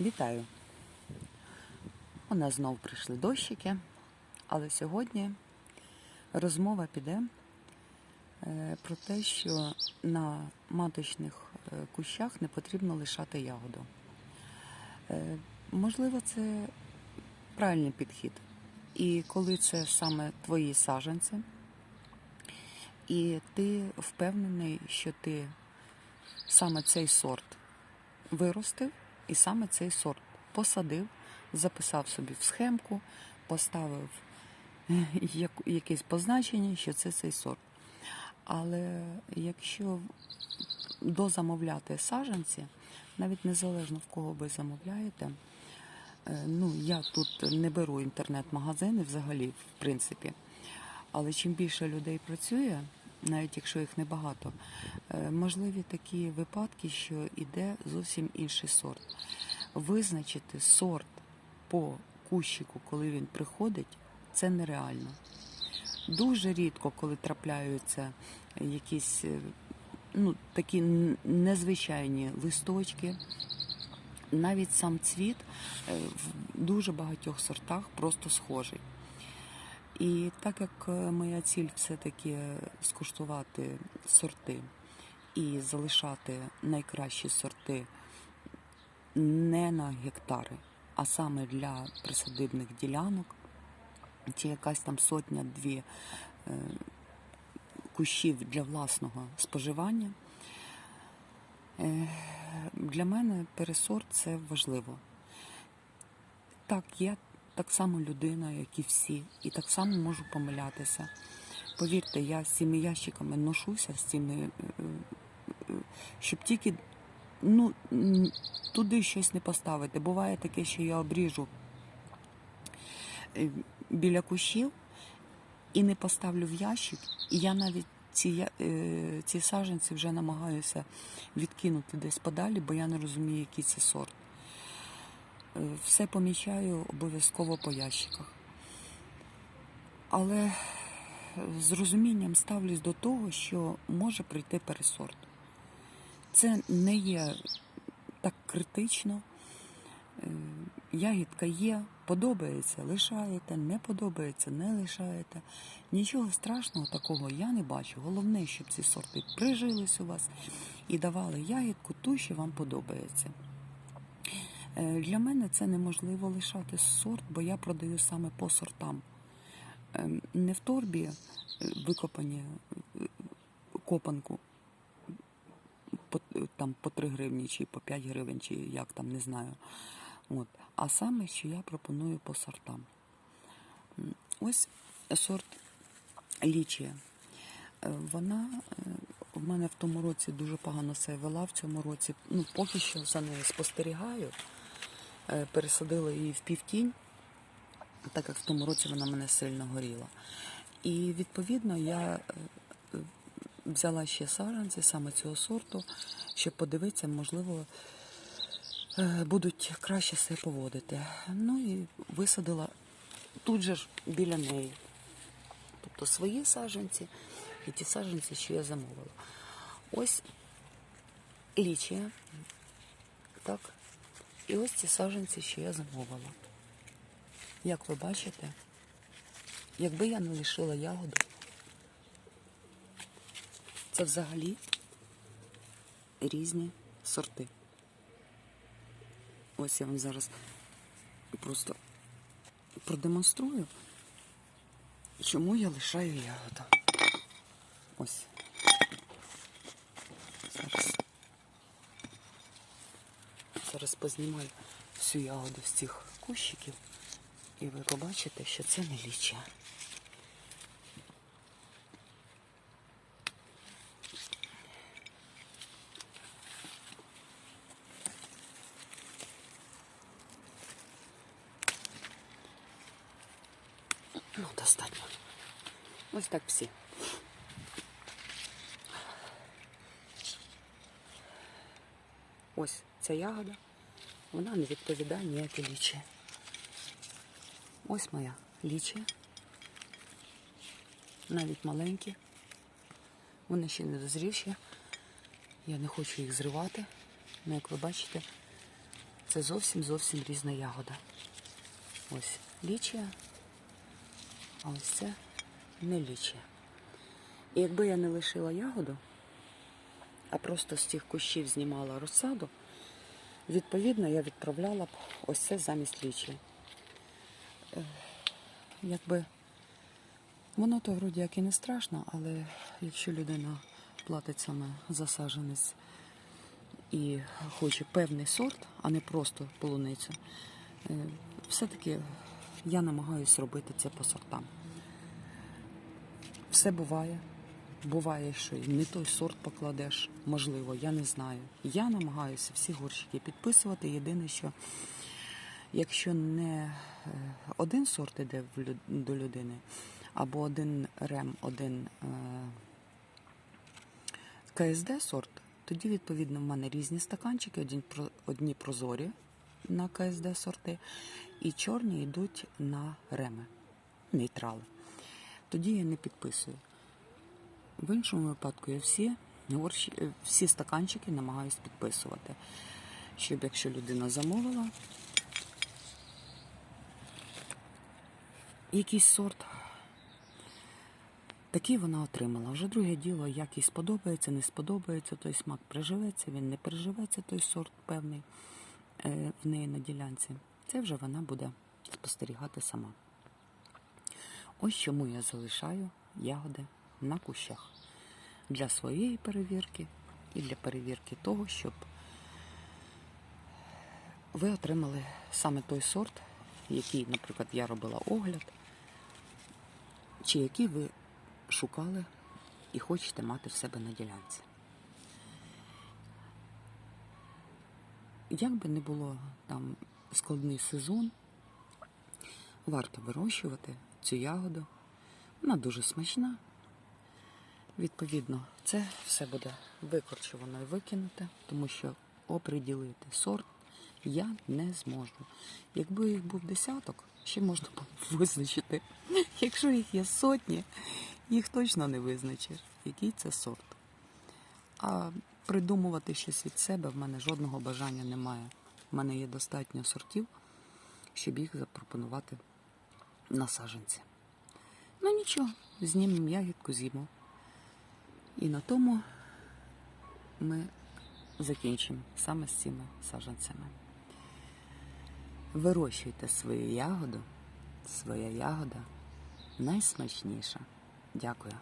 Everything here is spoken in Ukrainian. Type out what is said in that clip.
Вітаю! У нас знову прийшли дощики, але сьогодні розмова піде е, про те, що на маточних е, кущах не потрібно лишати ягоду. Е, Можливо, це правильний підхід. І коли це саме твої саджанці, і ти впевнений, що ти саме цей сорт виростив і саме цей сорт посадив, записав собі в схемку, поставив е, якесь позначення, що це цей сорт. Але якщо дозамовляти саджанці, навіть незалежно в кого ви замовляєте, е, ну я тут не беру інтернет-магазини взагалі, в принципі. Але чим більше людей працює, навіть якщо їх небагато, е, можливі такі випадки, що йде зовсім інший сорт. Визначити сорт по кущику, коли він приходить, це нереально. Дуже рідко, коли трапляються якісь е, ну, такі незвичайні листочки. Навіть сам цвіт е, в дуже багатьох сортах просто схожий. І так як е, моя ціль все-таки скуштувати сорти і залишати найкращі сорти не на гектари, а саме для присадибних ділянок, чи якась там сотня-дві е, кущів для власного споживання. Е, Для мене пересорт це важливо. Так, я так само людина, як і всі, і так само можу помилятися. Повірте, я з цими ящиками ношуся з цими, е, е, щоб тільки ну, туди щось не поставити. Буває таке, що я обріжу е, біля кущів і не поставлю в ящик, і я навіть ці, е, ці саджанці вже намагаюся відкинути десь подалі, бо я не розумію, який це сорт. Все помічаю обов'язково по ящиках. Але з розумінням ставлюсь до того, що може прийти пересорт. Це не є так критично. Е, Ягідка є, подобається, лишаєте, не подобається, не лишаєте. Нічого страшного такого я не бачу. Головне, щоб ці сорти прижились у вас і давали ягідку ту, що вам подобається. Е, Для мене це неможливо лишати сорт, бо я продаю саме по сортам. Ем, Не в торбі е, викопані е, копанку по, там, по 3 гривні, чи по 5 гривень, чи як там, не знаю. От. А саме, що я пропоную по сортам. Ось сорт лічія. Вона в мене в тому році дуже погано себе вела. В цьому році ну, поки що за нею спостерігаю. Е, Пересадила її в півтінь, так як в тому році вона мене сильно горіла. І відповідно я е, взяла ще саджанці саме цього сорту, щоб подивитися, можливо, е, будуть краще себе поводити. Ну і висадила тут же ж біля неї. Тобто свої саджанці і ті саджанці, що я замовила. Ось лічія. Так. І ось ці саджанці, що я замовила. Як ви бачите, якби я не лишила ягоду, це взагалі різні сорти. Ось я вам зараз просто продемонструю, чому я лишаю ягоду. Ось. Зараз познімаю всю ягоду з цих кущиків, і ви побачите, що це не ліча. Ну, достатньо. Ось так всі. Ось ця ягода, вона не відповідає ніякій лічі. Ось моя лічія. Навіть маленькі. Вони ще не дозрівші. Я не хочу їх зривати. Ну, як ви бачите, Це зовсім зовсім різна ягода. Ось лічія, а ось це не лічія. І якби я не лишила ягоду, а просто з цих кущів знімала розсаду, відповідно я відправляла б ось це замість лічії. Е, Якби воно то вроді як і не страшно, але якщо людина платить саме за саджанець і хоче певний сорт, а не просто полуницю, е, все-таки я намагаюся робити це по сортам. Все буває. Буває, що і не той сорт покладеш, можливо, я не знаю. Я намагаюся всі горщики підписувати. Єдине, що якщо не е, один сорт іде до людини, або один рем, один е, КСД сорт, тоді, відповідно, в мене різні стаканчики, одні прозорі на КСД сорти, і чорні йдуть на реми, нейтрали. Тоді я не підписую. В іншому випадку я всі, е, всі стаканчики намагаюсь підписувати. Щоб якщо людина замовила якийсь сорт, такий вона отримала. Вже друге діло, як сподобається, не сподобається, той смак приживеться, він не приживеться, той сорт певний е, в неї на ділянці. Це вже вона буде спостерігати сама. Ось чому я залишаю ягоди на кущах для своєї перевірки і для перевірки того, щоб ви отримали саме той сорт, який, наприклад, я робила огляд, чи який ви шукали і хочете мати в себе на ділянці. Як би не було там складний сезон, варто вирощувати цю ягоду. Вона дуже смачна. Відповідно, це все буде викорчувано і викинуте, тому що оприділити сорт я не зможу. Якби їх був десяток, ще можна визначити. Якщо їх є сотні, їх точно не визначиш, який це сорт. А придумувати щось від себе в мене жодного бажання немає. В мене є достатньо сортів, щоб їх запропонувати на саджанці. Ну нічого, знімемо ягідку, з'їмо. І на тому ми закінчимо саме з цими саджанцями. Вирощуйте свою ягоду, своя ягода найсмачніша. Дякую.